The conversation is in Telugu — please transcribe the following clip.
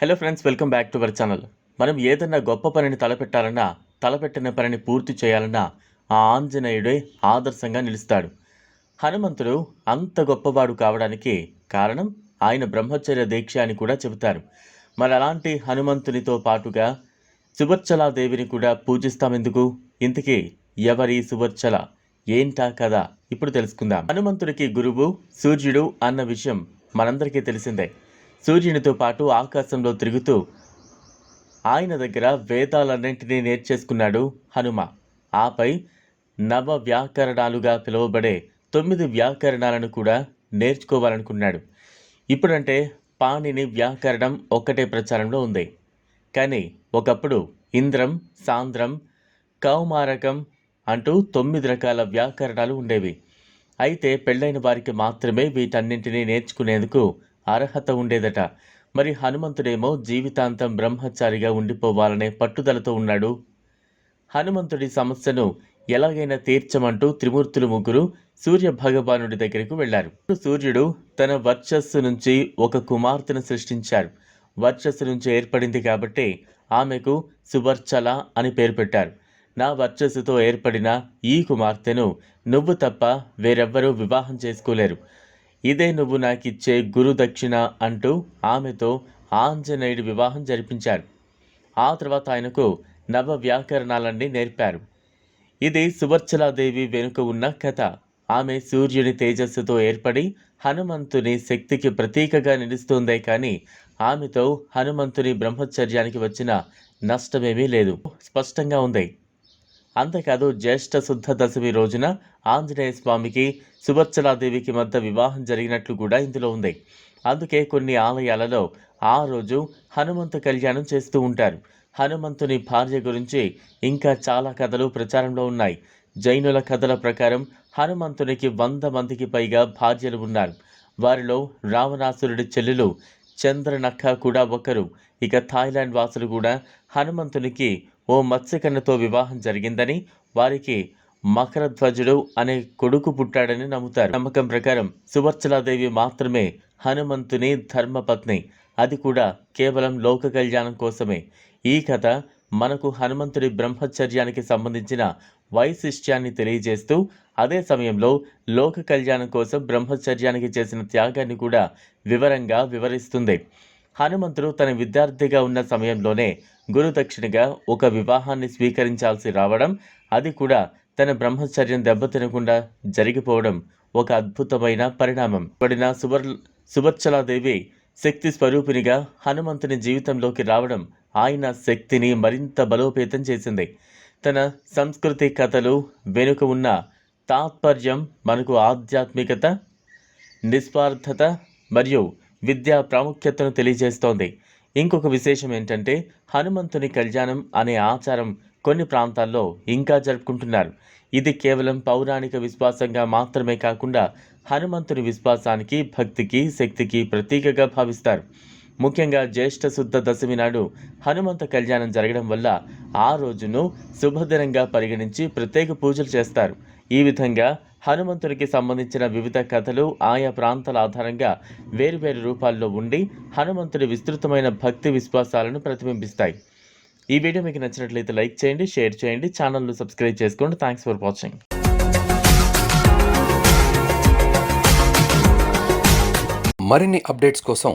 Hello friends welcome back to our channel మనం ఏదన్నా గొప్ప పనిని తలపెట్టాలన్నా తలపెట్టిన పనిని పూర్తి చేయాలన్నా ఆ ఆంజనేయుడే ఆదర్శంగా నిలుస్తాడు. హనుమంతుడు అంత గొప్పవాడు కావడానికి కారణం ఆయన బ్రహ్మచర్య దీక్ష అని కూడా చెబుతారు. మరి అలాంటి హనుమంతునితో పాటుగా సువర్చలాదేవిని కూడా పూజిస్తామెందుకు ఇంతకీ ఎవరి సువర్చల? ఏంటా కదా ఇప్పుడు తెలుసుకుందాం. హనుమంతుడికి గురువు సూర్యుడు అన్న విషయం మనందరికీ తెలిసిందే. సూర్యునితో పాటు ఆకాశంలో తిరుగుతూ ఆయన దగ్గర వేదాలన్నింటినీ నేర్చేసుకున్నాడు హనుమ. ఆపై నవ వ్యాకరణాలుగా పిలువబడే తొమ్మిది వ్యాకరణాలను కూడా నేర్చుకోవాలనుకున్నాడు. ఇప్పుడంటే పాణిని వ్యాకరణం ఒక్కటే ప్రచారంలో ఉంది. కానీ ఒకప్పుడు ఇంద్రం సాంద్రం కౌమారకం అంటూ తొమ్మిది రకాల వ్యాకరణాలు ఉండేవి. అయితే పెళ్ళైన వారికి మాత్రమే వీటన్నింటినీ నేర్చుకునేందుకు అర్హత ఉండేదట. మరి హనుమంతుడేమో జీవితాంతం బ్రహ్మచారిగా ఉండిపోవాలనే పట్టుదలతో ఉన్నాడు. హనుమంతుడి సమస్యను ఎలాగైనా తీర్చమంటూ త్రిమూర్తులు ముగ్గురు సూర్య భగవానుడి దగ్గరకు వెళ్ళారు సూర్యుడు తన వర్చస్సు నుంచి ఒక కుమార్తెను సృష్టించారు. వర్చస్సు నుంచి ఏర్పడింది కాబట్టి ఆమెకు సువర్చల అని పేరు పెట్టారు. నా వర్చస్సుతో ఏర్పడిన ఈ కుమార్తెను నువ్వు తప్ప వేరెవ్వరూ వివాహం చేసుకోలేరు. ఇదే నువ్వు నాకిచ్చే గురు దక్షిణ అంటూ ఆమెతో ఆంజనేయుడు వివాహం జరిపించారు. ఆ తర్వాత ఆయనకు నవ వ్యాకరణాలన్నీ నేర్పారు. ఇది సువర్చలాదేవి వెనుక ఉన్న కథ. ఆమె సూర్యుని తేజస్సుతో ఏర్పడి హనుమంతుని శక్తికి ప్రతీకగా నిలుస్తుందే కానీ ఆమెతో హనుమంతుని బ్రహ్మచర్యానికి వచ్చిన నష్టమేమీ లేదు. స్పష్టంగా ఉంది. అంతేకాదు జ్యేష్ఠ శుద్ధ దశమి రోజున ఆంజనేయ స్వామికి సువర్చలాదేవికి మధ్య వివాహం జరిగినట్లు కూడా ఇందులో ఉంది. అందుకే కొన్ని ఆలయాలలో ఆ రోజు హనుమంత కళ్యాణం చేస్తూ ఉంటారు. హనుమంతుని భార్య గురించి ఇంకా చాలా కథలు ప్రచారంలో ఉన్నాయి. జైనుల కథల ప్రకారం హనుమంతునికి వంద మందికి పైగా భార్యలు ఉన్నారు. వారిలో రావణాసురుడి చెల్లెలు చంద్రనక్క కూడా ఒకరు. ఇక థాయిలాండ్ వాసులు కూడా హనుమంతునికి ఓ మత్స్యకన్యతో వివాహం జరిగిందని వారికి మకరధ్వజుడు అనే కొడుకు పుట్టాడని నమ్ముతారు. నమ్మకం ప్రకారం సువర్చలాదేవి మాత్రమే హనుమంతుని ధర్మపత్ని. అది కూడా కేవలం లోక కళ్యాణం కోసమే. ఈ కథ మనకు హనుమంతుడి బ్రహ్మచర్యానికి సంబంధించిన వైశిష్ట్యాన్ని తెలియజేస్తూ అదే సమయంలో లోక కళ్యాణం కోసం బ్రహ్మచర్యానికి చేసిన త్యాగాన్ని కూడా వివరంగా వివరిస్తుంది. హనుమంతుడు తన విద్యార్థిగా ఉన్న సమయంలోనే గురుదక్షిణగా ఒక వివాహాన్ని స్వీకరించాల్సి రావడం అది కూడా తన బ్రహ్మచర్యం దెబ్బతినకుండా జరిగిపోవడం ఒక అద్భుతమైన పరిణామం. పడిన సువర్ సువర్చలాదేవి శక్తి స్వరూపినిగా హనుమంతుని జీవితంలోకి రావడం ఆయన శక్తిని మరింత బలోపేతం చేసింది. తన సంస్కృతి కథలు వెనుక ఉన్న తాత్పర్యం మనకు ఆధ్యాత్మికత నిస్వార్థత మరియు విద్యా ప్రాముఖ్యతను తెలియజేస్తోంది. ఇంకొక విశేషం ఏంటంటే హనుమంతుని కళ్యాణం అనే ఆచారం కొన్ని ప్రాంతాల్లో ఇంకా జరుపుకుంటున్నారు. ఇది కేవలం పౌరాణిక విశ్వాసంగా మాత్రమే కాకుండా హనుమంతుని విశ్వాసానికి భక్తికి శక్తికి ప్రతీకగా భావిస్తారు. ముఖ్యంగా జ్యేష్ఠ శుద్ధ దశమి నాడు హనుమంత కళ్యాణం జరగడం వల్ల ఆ రోజును శుభదినంగా పరిగణించి ప్రత్యేక పూజలు చేస్తారు. ఈ విధంగా హనుమంతుడికి సంబంధించిన వివిధ కథలు ఆయా ప్రాంతాల ఆధారంగా వేరువేరు రూపాల్లో ఉండి హనుమంతుడి విస్తృతమైన భక్తి విశ్వాసాలను ప్రతిబింబిస్తాయి. ఈ వీడియో మీకు నచ్చినట్లయితే లైక్ చేయండి షేర్ చేయండి ఛానల్ను సబ్స్క్రైబ్ చేసుకోండి. థ్యాంక్స్ ఫర్ వాచింగ్ మరిన్ని అప్డేట్స్ కోసం